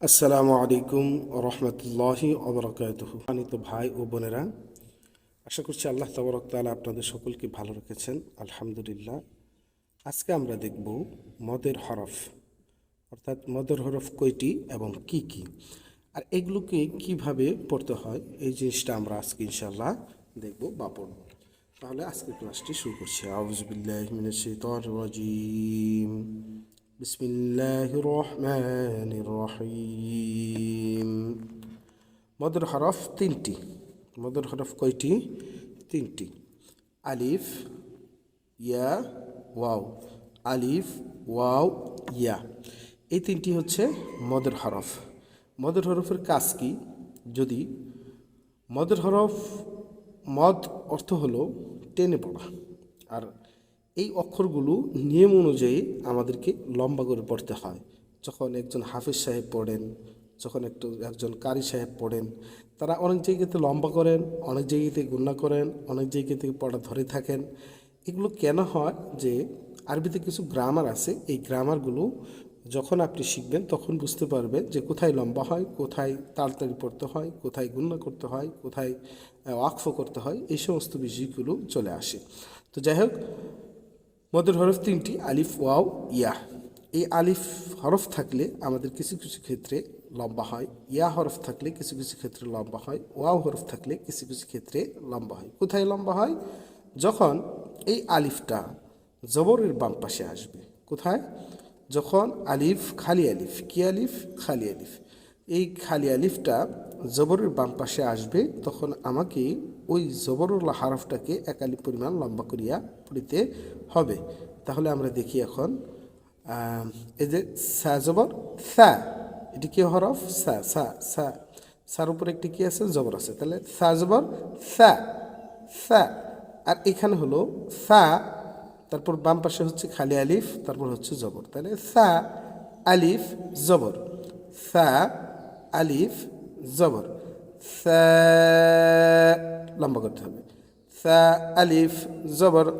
আসসালামু আলাইকুম রহমতুল্লাহি অবরকাতহ আনিত ভাই ও বোনেরা, আশা করছি আল্লাহ তবরক তাআলা আপনাদের সকলকে ভালো রেখেছেন। আলহামদুলিল্লাহ। আজকে আমরা দেখব মদের হরফ। অর্থাৎ মদের হরফ কয়টি এবং কি কি? আর এগুলোকে কীভাবে পড়তে হয়? এই জিনিসটা আমরা আজকে ইনশাল্লাহ দেখব বা পড়ব। তাহলে আজকের ক্লাসটি শুরু করছি। আউজবিল্লাহ মিনাশ শাইতানির রাজিম। بسم الله الرحمن الرحيم মদের হরফ তিনটি মদের হরফ কয়টি তিনটি আলিফ ইয়া ওয়াও আলিফ ওয়াও ইয়া এই তিনটি হচ্ছে মদের হরফ মদের হরফের কাজ কি যদি মদের হরফ মদ অর্থ হলো টেনে পড়া আর এই অক্ষরগুলো নিয়ম অনুযায়ী আমাদেরকে লম্বা করে পড়তে হয়। যখন একজন হাফিজ সাহেব পড়েন, যখন একটু একজন কারি সাহেব পড়েন, তারা অনেক জায়গাতে লম্বা করেন, অনেক জায়গাতে গুণা করেন, অনেক জায়গাতে পড়া ধরে থাকেন। এগুলো কেন হয় যে আরবিতে কিছু গ্রামার আছে, এই গ্রামারগুলো যখন আপনি শিখবেন তখন বুঝতে পারবেন যে কোথায় লম্বা হয়, কোথায় তাড়াতাড়ি পড়তে হয়, কোথায় গুণনা করতে হয়, কোথায় ওয়াকফ করতে হয়, এই সমস্ত বিষয়গুলো চলে আসে। তো যাই হোক মদের হরফ তিনটি, আলিফ, ওয়াও, ইয়া। এই আলিফ হরফ থাকলে আমাদের কিছু কিছু ক্ষেত্রে লম্বা হয়, ইয়া হরফ থাকলে কিছু কিছু ক্ষেত্রে লম্বা হয়, ওয়াও হরফ থাকলে কিছু কিছু ক্ষেত্রে লম্বা হয়। কোথায় লম্বা হয়? যখন এই আলিফটা জবরের বাম পাশে আসবে। কোথায়? যখন আলিফ, খালি আলিফ, কি আলিফ? খালি আলিফ। এই খালি আলিফটা জবরের বাম পাশে আসবে, তখন আমাকে ওই জবরুল্লাহ হারফটাকে একালি পরিমাণ লম্বা করিয়া পড়িতে হবে। তাহলে আমরা দেখি এখন এই যে সা জবর, সা, এটি কি হরফ? সা সা সা। সার উপরে একটি কি আছে? জবর আছে। তাহলে সা জবর, সা সা। আর এখানে হলো সা, তারপর বাম পাশে হচ্ছে খালি আলিফ, তারপর হচ্ছে জবর। তাহলে সা, আলিফ, জবর। সা, আলিফ জবর। লম্বা করতে হবে। আলিফ, জবর।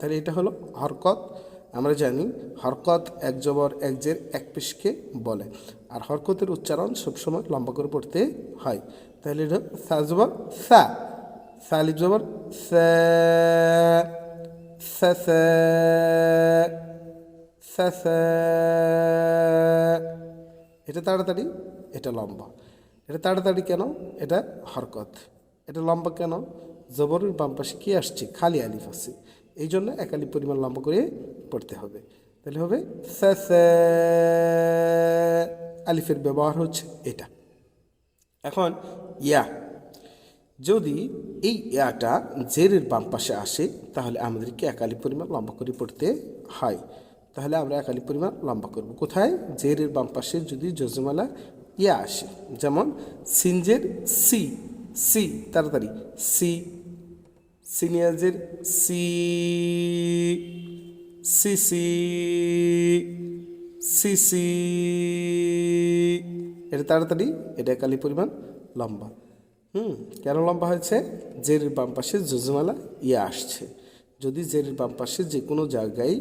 তাহলে এটা হলো হরকত। আমরা জানি হরকত এক জবর, এক জের, এক পেশকে বলে। আর হরকতের উচ্চারণ সবসময় লম্বা করে পড়তে হয়। তাহলে এটা সা জবর, সা। সা, আলিফ, জবর। সা সা সা সা। এটা তাড়াতাড়ি, এটা লম্বা। এটা তাড়াতাড়ি কেন? এটা হরকত। এটা লম্বা কেন? জবরের বাম পাশে কী আসছে? খালি আলিফ আছে। এই জন্য এক পরিমাণ লম্বা করে পড়তে হবে। তাহলে হবে আলিফের ব্যবহার হচ্ছে এটা। এখন ইয়া। যদি এই ইয়াটা জেরের বাম পাশে আসে, তাহলে আমাদেরকে একালি পরিমাণ লম্বা করে পড়তে হয়। তাহলে আমরা একালি পরিমাণ লম্বা করব। কোথায়? জেরের বাম পাশে যদি জজমালা ইয়া আসে, যেমন সিনজের সি সি তাড়াতাড়ি সি সিনিয়াজের সি সি সি সি সি এটা তাড়াতাড়ি, এটা একালি পরিমাণ লম্বা। হুম, কেন লম্বা হয়েছে? জেরের বাম পাশে যজমালা ইয়ে আসছে। যদি জেরের বাম পাশে যে কোনো জায়গায়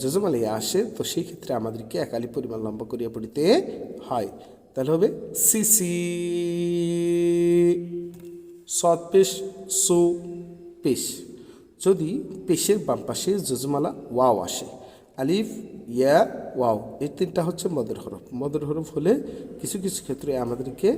যজমালা আসে, তো সেই ক্ষেত্রে আমাদেরকে একালি পরিমাণ লম্বা করিয়া পড়িতে হয়। তাহলে হবে সি সি পেশ, সু, পেশ। যদি পেশের বাম পাশে যজমালা ওয়াও আসে, আলিফ, ইয়া, ওয়াও, এই তিনটা হচ্ছে মদের হরফ। মদের হরফ হলে কিছু কিছু ক্ষেত্রে আমাদেরকে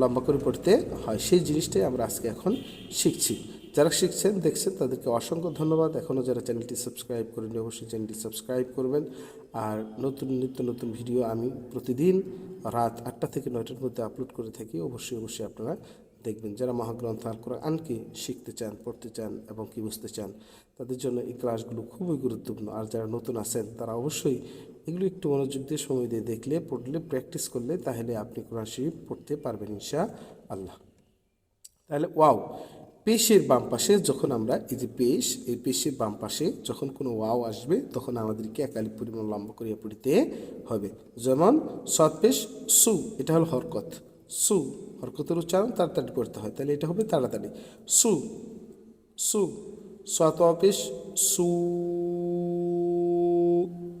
লম্বা করে পড়তে হয়। সেই জিনিসটাই আমরা আজকে এখন শিখছি। যারা শিখছেন, দেখছেন, তাদেরকে অসংখ্য ধন্যবাদ। এখনও যারা চ্যানেলটি সাবস্ক্রাইব করেনি অবশ্যই চ্যানেলটি সাবস্ক্রাইব করবেন। আর নতুন, নিত্য নতুন ভিডিও আমি প্রতিদিন রাত আটটা থেকে নয়টার মধ্যে আপলোড করে থাকি। অবশ্যই অবশ্যই আপনারা দেখবেন। যারা মহাগ্রন্থ আর আল কোরআনকে শিখতে চান, পড়তে চান এবং কি বুঝতে চান, তাদের জন্য এই ক্লাসগুলো খুবই গুরুত্বপূর্ণ। আর যারা নতুন আছেন, তারা অবশ্যই এগুলো একটু মনোযোগ দিয়ে সময় দিয়ে দেখলে, পড়লে, প্র্যাকটিস করলে তাহলে আপনি কোরআন শরীফ পড়তে পারবেন ইনশা আল্লাহ তাহলে, ওয়াও! পেশের বাম পাশে যখন আমরা এই যে পেশ, এই পেশের বাম পাশে যখন কোনো ওয়াও আসবে, তখন আমাদেরকে একালি পরিমাণ লম্বা করিয়া পড়িতে হবে। যেমন সৎ পেশ, সু, এটা হলো হরকত। সু, হরকতের উচ্চারণ তাড়াতাড়ি পড়তে হয়, তাহলে এটা হবে তাড়াতাড়ি। সু সু সত পেশ, সু,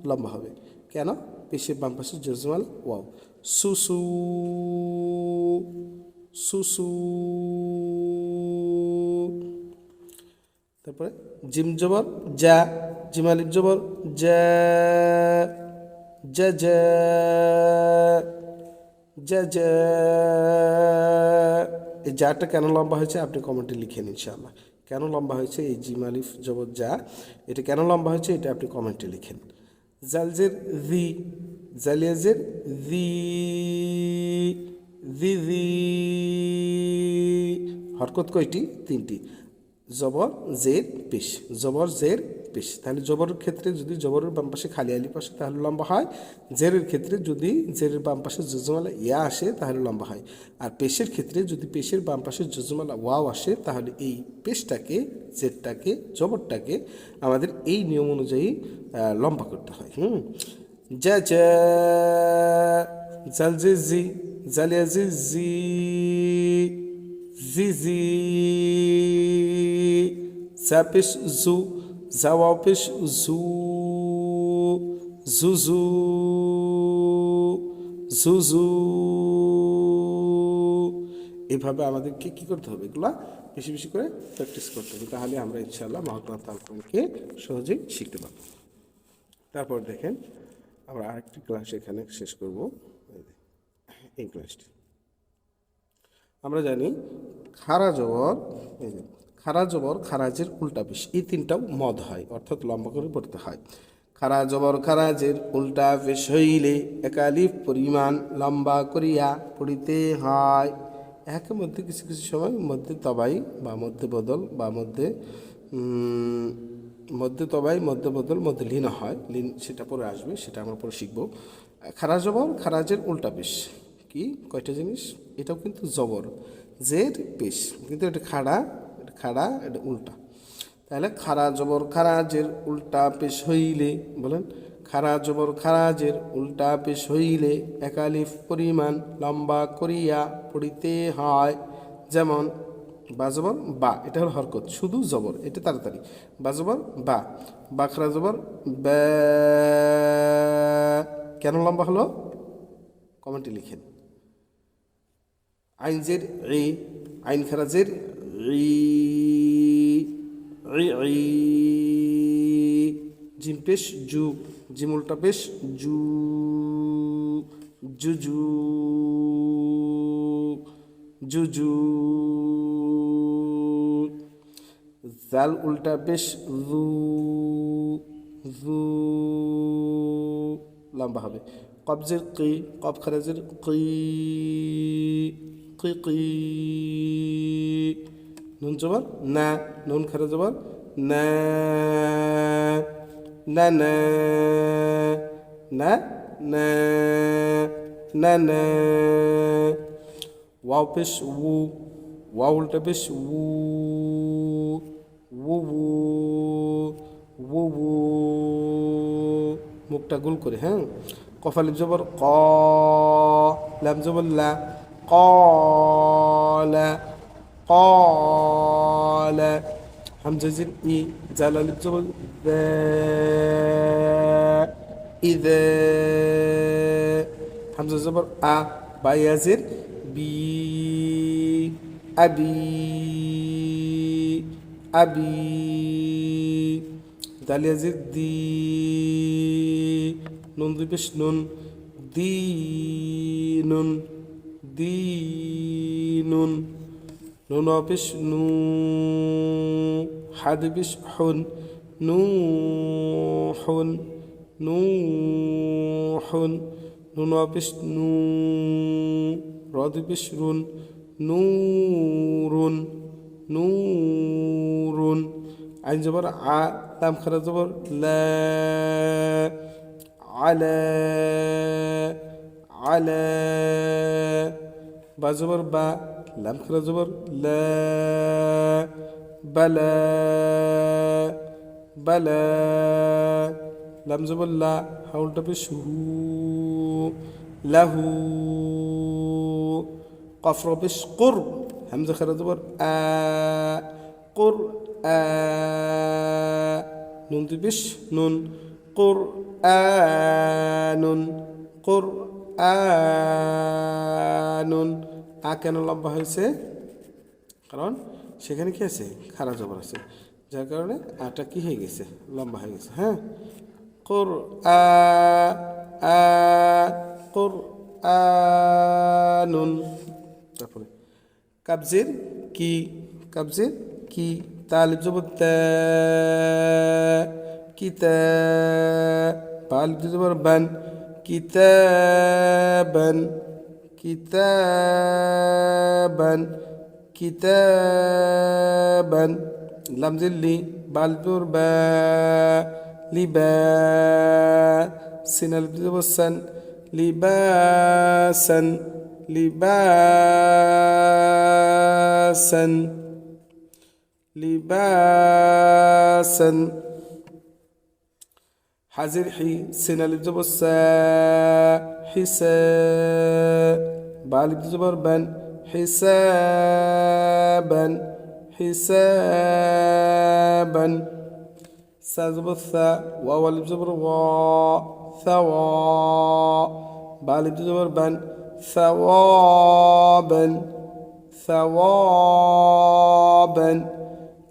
লম্বা হবে। কেন? পেশের বাম পাশে জজমাল ওয়াও। সুসু সুসু তারপরে জিম জবর যা জিমালিফ জবর যা এই যাটা কেন লম্বা হয়েছে আপনি কমেন্টে লিখেন ইনশাআল্লাহ। কেন লম্বা হয়েছে এই জিমালিফ জবর যা এটা কেন লম্বা হয়েছে এটা আপনি কমেন্টে লিখেন জালজের জি, জালিয়াজের জি জি জি। হরকত কয়টি? তিনটি। জবর জের পেশ জবর জের পেশ তাহলে জবরের ক্ষেত্রে যদি জবরের বাম পাশে খালি আলি পাশে তাহলে লম্বা হয়। জেরের ক্ষেত্রে যদি জেরের বাম পাশে যজমালা ইয়া আসে তাহলে লম্বা হয়। আর পেশের ক্ষেত্রে যদি পেশের বাম পাশে যজমালা ওয়াও আসে তাহলে এই পেশটাকে জেরটাকে জবরটাকে আমাদের এই নিয়ম অনুযায়ী লম্বা করতে হয়। হুম? যা জাল জে জি জালিয়া জি জি Zizi, Zapish Zu, Zawapish Zu, Zuzu, Zuzu এভাবে আমাদেরকে কি করতে হবে? এগুলা বেশি বেশি করে প্র্যাকটিস করতে হবে। তাহলে আমরা ইনশাআল্লাহ মহাত্মা তালকুমকে সহজেই শিখতে পারব। তারপর দেখেন আমরা আরেকটি ক্লাস এখানে শেষ করব। এই ক্লাসটি আমরা জানি খারা জবর এই খারা জবর, খারাজের উল্টা পেশ এই তিনটাও মদ হয়, অর্থাৎ লম্বা করে পড়তে হয়। খারা জবর, খারাজের উল্টা পেশ হইলে একালিফ পরিমাণ লম্বা করিয়া পড়িতে হয়। একের মধ্যে কিছু কিছু সময় মধ্যে তবাই বা মধ্যে বদল বা মধ্যে মধ্যে তবাই, মধ্যে বদল, মধ্যে লীন হয়। লীন সেটা পরে আসবে, সেটা আমরা পরে শিখব। খারা জবর, খারাজের উল্টা পেশ কি? কয়টা জিনিস? এটাও কিন্তু জবর। জের পেশ কিন্তু এটা খাড়া খাড়া, এটা উল্টা। তাহলে খাড়া জবর খারাজের উল্টা পেশ হইলে, বলেন, খাড়া জবর খারাজের উল্টা পেশ হইলে একালিফ পরিমাণ লম্বা করিয়া পড়িতে হয়। যেমন, বা জবর, বা, এটা হলো হরকত, শুধু জবর, এটা তাড়াতাড়ি। বা জবর, বা, বাখরা জবর কেন লম্বা হলো? কমেন্টে লিখেন। আইন জের ই আইন খারাজের জিম পেশ জু জিম উল্টা পেশ জু জুজু জু জু জু জাল উল্টা পেশ জু জু লম্বা হবে কবজের কি কব খারাজের কি কি কি নুন জবর না, নুন খারা জবর না না না না না ওয়াও পেশ উ, ওয়াও উল্টা পেশ উ উ উ উ মুখটা গোল করে হ্যাঁ? কফালিপ জবর, ক লাম জবর, লা, ক কলা হামজা জির ই জাল আলিফ জবর দা ইদা হামজা জবর আ বায়াজির বি আবি আবি দালিয়াজির দি নুন দুই পেশ নুন দি নুন দি নুন নুন অপিস নু হাদ বিস নু হন নু হন নুন অপিস নু রদ বিস রুন নূরুন নূরুন আইন জবর আ লাম খারা জবর লা আলে আলা বা জবর বা لام خرا زبر لا بلا بلا لام زبر لا حول تبشه له قف ربش قر همزة خرا زبر آ قر آ নুন দিবিস নুন কুরআনুন কুরআনুন আ কেন লম্বা হয়েছে? কারণ সেখানে কি আছে? খারা জবর আছে। যার কারণে আটা কি হয়ে গেছে? লম্বা হয়ে গেছে হ্যাঁ? কোর আ আ, কুর আনুন তারপরে, কাবজের কি কাবজের কি তালিব জবর কিতা তালিব জবর বান কিতাবান কিতাবান কিতাবান লামজের লি বালবুর বা লিবা সিনাল জবর সান লিবাসান লিবাসান লিবাসান হাজির হি সিনালিব জবর حساب. بعلي بتجبر بن حسابا. حسابا. سازب الثاء. واو اللي بجبر ثواء بعد زبر بن ثوابا. ثوابا.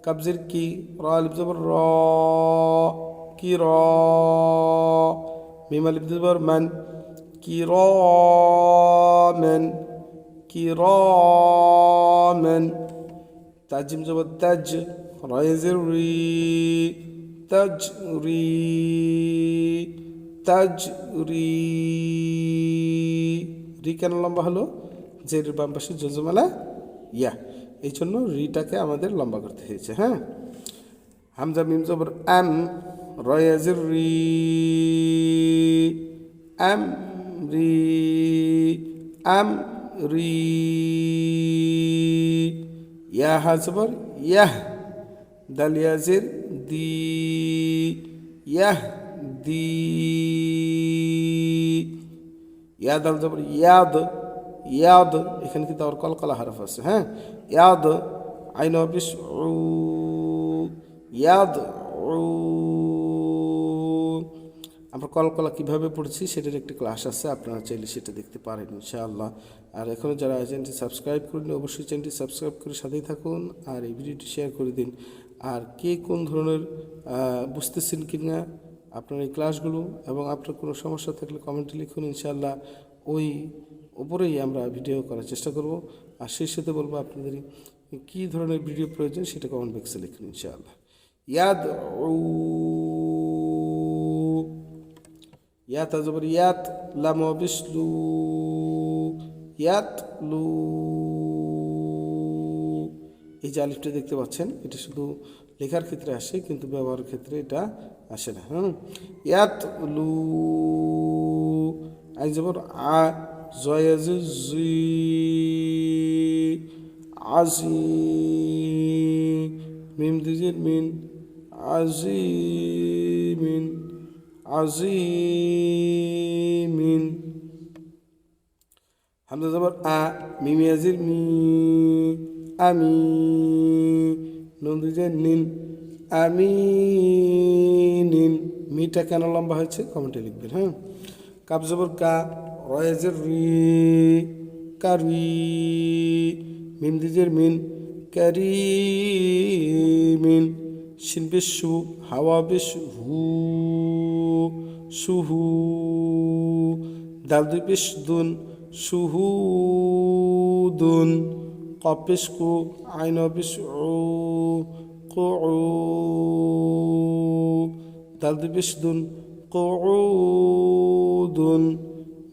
كبزر كي را اللي بجبر را كي را ميم من কিরমেন কিরমেন তাজিম জব তাজ রয়েজের রি তাজ রি তাজ রি রি কেন লম্বা হলো? জের বাম পাশে জজমালা ইয়া। এই জন্য রিটাকে আমাদের লম্বা করতে হয়েছে হ্যাঁ? হামজা, মিম, জবর আম রয়েজের, রি أم রি আম রি ইয়া হাজবর ইয়াহ। দালিয়াজির দি। ইয়াহ, দি। ইয়াদ আল জবর, ইয়াদ। ইয়াদ, এখানে কিন্তু আবার কলকলা হারফ আছে হ্যাঁ? ইয়াদ, আইন অফিস ইয়াদ আমরা কলকলা কীভাবে পড়ছি সেটার একটি ক্লাস আছে, আপনারা চাইলে সেটা দেখতে পারেন, ইনশাআল্লাহ। আর এখনও যারা চ্যানেলটি সাবস্ক্রাইব করেনি অবশ্যই চ্যানেলটি সাবস্ক্রাইব করে সাথেই থাকুন আর এই ভিডিওটি শেয়ার করে দিন। আর কে কোন ধরনের বুঝতেছেন কি না আপনার এই ক্লাসগুলো এবং আপনার কোনো সমস্যা থাকলে কমেন্টে লিখুন, ইনশাআল্লাহ। ওই উপরেই আমরা ভিডিও করার চেষ্টা করব। আর সেই সাথে বলব আপনাদের কী ধরনের ভিডিও প্রয়োজন সেটা কমেন্ট বক্সে লিখুন, ইনশাআল্লাহ। ইয়াদ ইয়াত আজবর ইয়াত লাম বিসলু ইয়াত লু। এই যে আলিফটা দেখতে পাচ্ছেন, এটা শুধু লেখার ক্ষেত্রে আসে, কিন্তু ব্যবহারের ক্ষেত্রে এটা আসে না হ্যাঁ ইয়াত লু। আই জবর আ জয়াজ জি আজি মিম দিজির মিন আজি মিন। মিন হামজা জবর আ মিমিয়াজির মি আমি নুন দিজে নিন আমি নিন মিটা কেন লম্বা হয়েছে? কমেন্টে লিখবেন হ্যাঁ? কাপ জবর কা, রয়েজের রি, কারি। মিম দিজের মিন, ক্যারি মিন। শিন বিশু, হাওয়া বিশ, হু। সুহু। দাল দুই বিশ দুন। সুহু দুন কপিস কু, আইন বিশ কু। দাল দুই বিশ দুন। কুদুন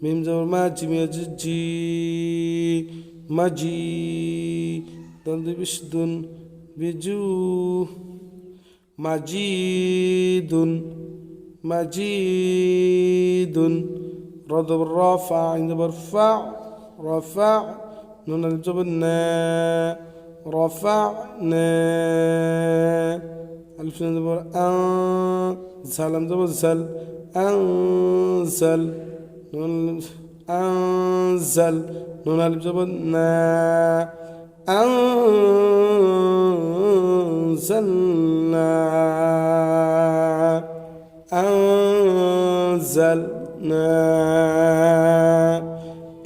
মিম জবর মা জিমিয়া জি মাজি দাল দুই বিশ দুন। বিজু মাজিদুন مجيد. رد بالرافع عند برفع رفع. نون الجبنا رفعنا ألف نون أنزل. أنزل أنزل. نون أنزل. نون ألف جبنا أنزلنا.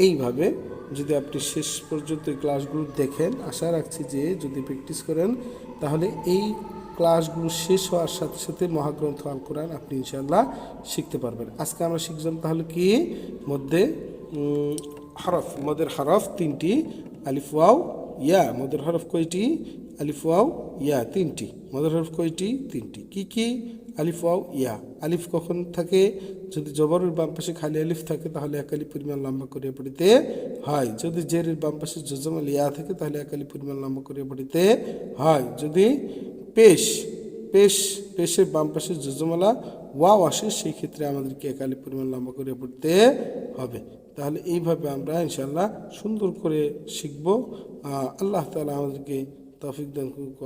এইভাবে যদি আপনি শেষ পর্যন্ত এই ক্লাসগুলো দেখেন, আশা রাখছি যে যদি প্র্যাকটিস করেন, তাহলে এই ক্লাসগুলো শেষ হওয়ার সাথে সাথে মহাগ্রন্থ আল কোরআন আপনি ইনশাআল্লাহ শিখতে পারবেন। আজকে আমরা শিখলাম তাহলে কি? মধ্যে হরফ, মদের হরফ তিনটি, আলিফ, ওয়াও, ইয়া। মদের হরফ কয়টি? আলিফ, ওয়াও, ইয়া, তিনটি। মদের হরফ কয়টি? তিনটি। কি কি? আলিফ ওয়াও, ইয়া। আলিফ কখন থাকে? যদি জবরের বাম পাশে খালি আলিফ থাকে, তাহলে এক আলিফ পরিমাণ লম্বা করে পড়িতে হয়। যদি জেরের বাম পাশে জজমাল ইয়া থাকে, তাহলে এক আলিফ পরিমাণ লম্বা করে পড়িতে হয়। যদি পেশ পেশ, পেশের বাম পাশে যজমালা ওয়াও আসে, সেই ক্ষেত্রে আমাদেরকে একালি পরিমাণ লম্বা করে পড়তে হবে। তাহলে এইভাবে আমরা ইনশাল্লাহ সুন্দর করে শিখব। আল্লাহ তালা আমাদেরকে তৌফিক দান করুক ও